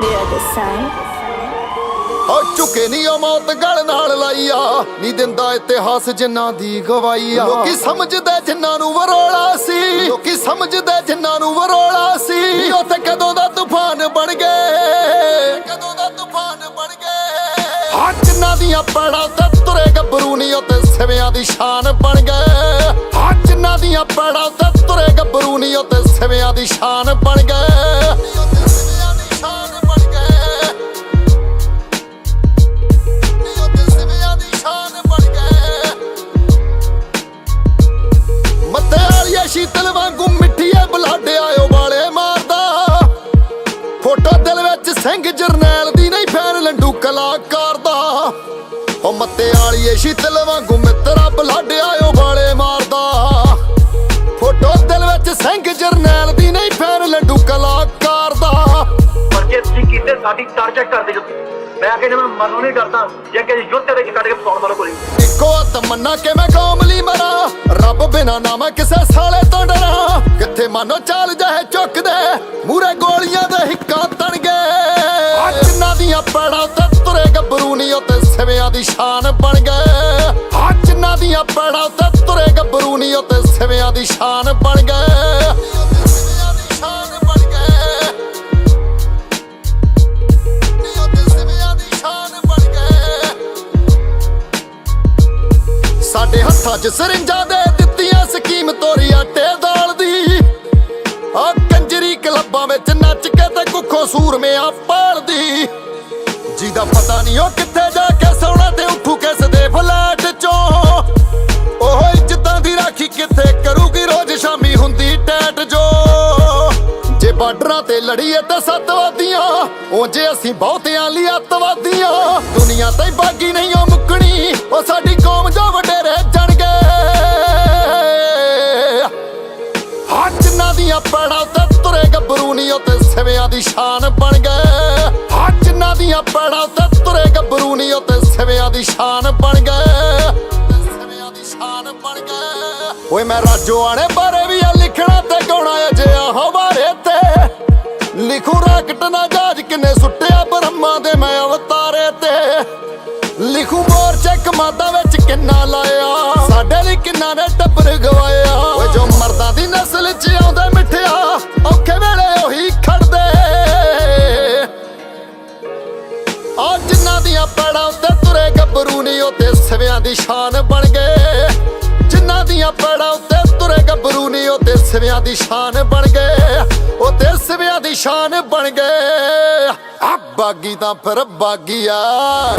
nigga, son. ਹੋ ਚੁੱਕੇ ਨਹੀਂ ਉਹ ਮੌਤ ਗਲ ਨਾਲ ਲਾਈ ਆ ਨਹੀਂ ਦਿੰਦਾ ਇਤਿਹਾਸ ਜਿਨ੍ਹਾਂ ਦੀ ਗਵਾਈ ਆ ਲੋਕੀ ਸਮਝਦੇ ਜਿਨ੍ਹਾਂ ਨੂੰ ਵਰੋਲਾ ਸੀ। ਲੋਕੀ ਸਮਝਦੇ ਜਿਨ੍ਹਾਂ ਨੂੰ ਵਰੋਲਾ ਸੀ। ਉੱਥੇ ਕਦੋਂ ਦਾ ਤੂਫਾਨ ਬਣ ਗਏ। ਕਦੋਂ ਦਾ ਤੂਫਾਨ ਬਣ ਗਏ। ਹਾਂ ਜਿਨ੍ਹਾਂ ਦੀਆਂ ਪੜਾ ਤੇ ਤੁਰੇ ਗੱਭਰੂ ਨਹੀਂ ਉੱਤੇ ਸਿਵਿਆਂ ਦੀ ਸ਼ਾਨ ਬਣ ਗਏ। ਹਾਂ ਜਿਨ੍ਹਾਂ ਦੀਆਂ ਪੜਾ ਤੇ ਤੁਰੇ ਗੱਭਰੂ ਨਹੀਂ ਉੱਤੇ ਸਿਵਿਆਂ ਦੀ ਸ਼ਾਨ ਬਣ ਗਏ। ਸਿੰਘ ਜਰਨੈਲ ਦੀ ਨਹੀਂ ਫੈਨ ਲੰਡੂ ਕਲਾਕਾਰ ਦਾ। ਉਹ ਮੱਤੇ ਵਾਲੀਏ ਸ਼ੀਤਲ ਵਾਂਗੂ ਮਿੱਤਰਾ ਬਲਾਡੇ ਆਇਓ ਵਾਲੇ ਮਾਰਦਾ। ਫੋਟੋ ਦਿਲ ਵਿੱਚ ਸਿੰਘ ਜਰਨੈਲ ਦੀ ਨਹੀਂ ਫੈਨ ਲੰਡੂ ਕਲਾਕਾਰ ਦਾ। ਪਰ ਜੇ ਤੁਸੀਂ ਕੀਤੇ ਸਾਡੀ ਚਰਚਾ ਕਰਦੇ ਜੋ ਮੈਂ ਕਹਿੰਦਾ ਮੈਂ ਮਰਨੋਂ ਨਹੀਂ ਡਰਦਾ ਜੇ ਕਿ ਯੁੱਧ ਦੇ ਵਿੱਚ ਕੱਢ ਕੇ ਫਸਾਉਣ ਵਾਲਾ ਕੋਈ। ਇੱਕੋ ਤਮੰਨਾ ਕਿ ਮੈਂ ਕੌਮ ਲਈ ਮਰਾਂ ਰੱਬ ਬਿਨਾ ਨਾ ਮੈਂ ਕਿਸੇ ਸਾਲੇ ਤੋਂ ਡਰਾਂ। ਕਿੱਥੇ ਮਾਨੋ ਚਾਲ ਜਾਏ ਚੁੱਕਦੇ ਮੂਰੇ ਗੋਲੀਆਂ ਦੇ ਹਿੱਕਾਂ ਤਣਗੇ ਜਿਨ੍ਹਾਂ ਦੀਆਂ ਪੜਾ ਤੇ ਤੁਰੇ ਗੱਭਰੂ ਨਹੀਂ ਉੱਤੇ ਸਿਵਿਆਂ ਦੀ ਸ਼ਾਨ ਬਣ ਗਏ। ਹਾਂ, ਜਿਨ੍ਹਾਂ ਦੀਆਂ ਪੜਾ ਤੇ ਤੁਰੇ ਗੱਭਰੂ ਨਹੀਂ ਉੱਤੇ ਸਿਵਿਆਂ ਦੀ ਸ਼ਾਨ ਬਣ ਗਏ। ਸਾਡੇ ਹੱਥਾਂ 'ਚ ਸਰਿੰਜਾਂ ਦੇ ਦਿੱਤੀਆਂ ਸਕੀਮ ਤੋਰੀ ਆਟੇ ਦਾਲ ਦੀ। ਆ ਕੰਜਰੀ ਕਲੱਬਾਂ ਵਿੱਚ ਨੱਚ ਕੇ ਤੇ ਕੁੱਖੋ ਸੂਰਮੇ ਪਾਲਦੀ ਜਿਹਦਾ ਪਤਾ ਨਹੀਂ ਉਹ ਕਿੱਥੇ ਜਾ ਕੇ ਸੌਣਾ ਤੇ ਉੱਠੂ ਕਿਸ ਦੇ ਫਲੈਟ ਚੋਂ। ਉਹ ਇੱਜ਼ਤਾਂ ਦੀ ਰਾਖੀ ਕਿੱਥੇ ਕਰੂਗੀ ਰੋਜ਼ ਸ਼ਾਮੀ ਹੁੰਦੀ ਟੈਟ ਜੋ। ਜੇ ਬਾਰਡਰਾਂ ਤੇ ਲੜੀਏ ਤਾਂ ਸੱਤਵਾਦੀਆਂ ਉਹ ਜੇ ਅਸੀਂ ਬਹੁਤਿਆਂ ਲਈ ਅੱਤਵਾਦੀਆਂ। ਦੁਨੀਆ ਤੇ ਬਾਗੀ ਨਹੀਂ ਉਹ ਮੁੱਕਣੀ, ਉਹ ਸਾਡੀ ਕੌਮ ਜੋ ਵਡੇਰੇ ਜਾਣਗੇ। ਹਾਂ ਜਿਨ੍ਹਾਂ ਦੀਆਂ ਪੜਾ ਤੇ ਤੁਰੇ ਗੱਭਰੂ ਨਹੀਂ ਤੇ ਸਿਵਿਆਂ ਦੀ ਸ਼ਾਨ ਬਣ ਗਏ। ਜਿਨ੍ਹਾਂ ਦੀਆਂ ਤੇ ਤੁਰੇ ਗੱਭਰੂ ਨਹੀਂ ਉੱਤੇ ਸਿਵਿਆਂ ਦੀ ਸ਼ਾਨ ਬਣ ਗਏ। ਸਿਵਿਆਂ ਦੀ ਸ਼ਾਨ ਬਣ ਗਏ। ਓਏ ਮੈਂ ਰਾਜੋ ਆਣੇ ਬਾਰੇ ਵੀ ਆ ਲਿਖਣਾ ਤੇ ਗਾਉਣਾ ਅਜਿਹਾ ਹਵਾਰੇ ਤੇ। ਲਿਖੂ ਰਾਕਟ ਨਾ ਜਾਜ ਕਿਨੇ ਸੁੱਟਿਆ ਬ੍ਰਹਮਾ ਦੇ ਮੈਂ ਅਵਤਾਰੇ ਤੇ। ਲਿਖੂ ਮੋਰਚੇ ਕਮਾਦਾਂ ਵਿੱਚ ਕਿੰਨਾ ਲਾਇਆ, ਸਾਡੇ ਲਈ ਕਿੰਨਾ ਨੇ ਗੱਭਰੂ ਨਹੀਂ ਦੀ ਸ਼ਾਨ ਬਣ ਗਏ। ਜਿਨ੍ਹਾਂ ਦੀਆਂ ਪੈੜਾਂ ਉੱਤੇ ਤੁਰੇ ਗੱਭਰੂ ਨਹੀਂ ਉੱਤੇ ਸਵਿਆਂ ਦੀ ਸ਼ਾਨ ਬਣ ਗਏ। ਉੱਤੇ ਸਿਵਿਆਂ ਦੀ ਸ਼ਾਨ ਬਣ ਗਏ। ਆ ਬਾਗੀ ਤਾਂ ਫਿਰ ਬਾਗੀ ਆ।